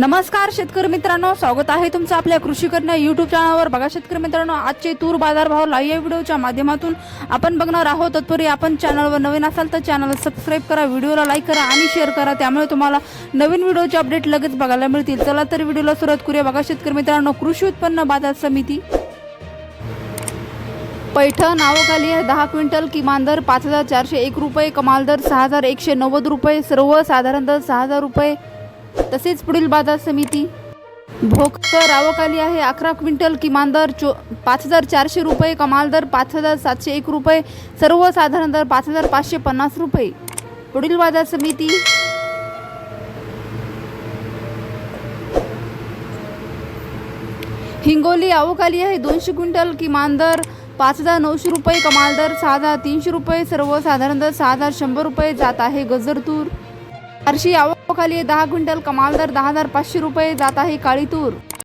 नमस्कार शेतकरी मित्रांनो. स्वागत आहे तुमचं आपल्या कृषी करणं युट्यूब चॅनलवर बघा शेतकरी मित्रांनो आजचे तूर बाजारभाव लाईव्ह व्हिडिओच्या माध्यमातून आपण बघणार आहोत. तत्पूर्वी आपण चॅनलवर नवीन असाल तर चॅनलला सबस्क्राईब करा व्हिडिओला लाईक करा आणि शेअर करा. त्यामुळे तुम्हाला नवीन व्हिडिओचे अपडेट लगेच बघायला मिळतील. चला तर व्हिडिओला सुरुवात करूया. बघा शेतकरी मित्रांनो कृषी उत्पन्न बाजार समिती पैठण नावाखाली आहे. दहा क्विंटल किमान दर पाच हजार चारशे एक रुपये कमाल दर सहा हजार एकशे नव्वद रुपये सर्व साधारण दर सहा हजार रुपये. तसेच पुढील बाजार समिती. भोकर रावकाली आहे अकरा क्विंटल किमान दर चो पाच हजार चारशे रुपये कमाल दर पाच हजार सातशे एक रुपये सर्वसाधारण दर पाच हजार पाचशे पन्नास रुपये. पुढील बाजार समिती. हिंगोली आवकाली आहे दोनशे क्विंटल किमान दर पाच हजार नऊशे रुपये कमाल दर सहा हजार तीनशे रुपये सर्वसाधारण दर सहा हजार शंभर रुपये जात आहे गजरतूर. आरशी आव नावाखाली दहा क्विंटल कमाल दर दहा हजार पाचशे रुपये जात आहे काळी तूर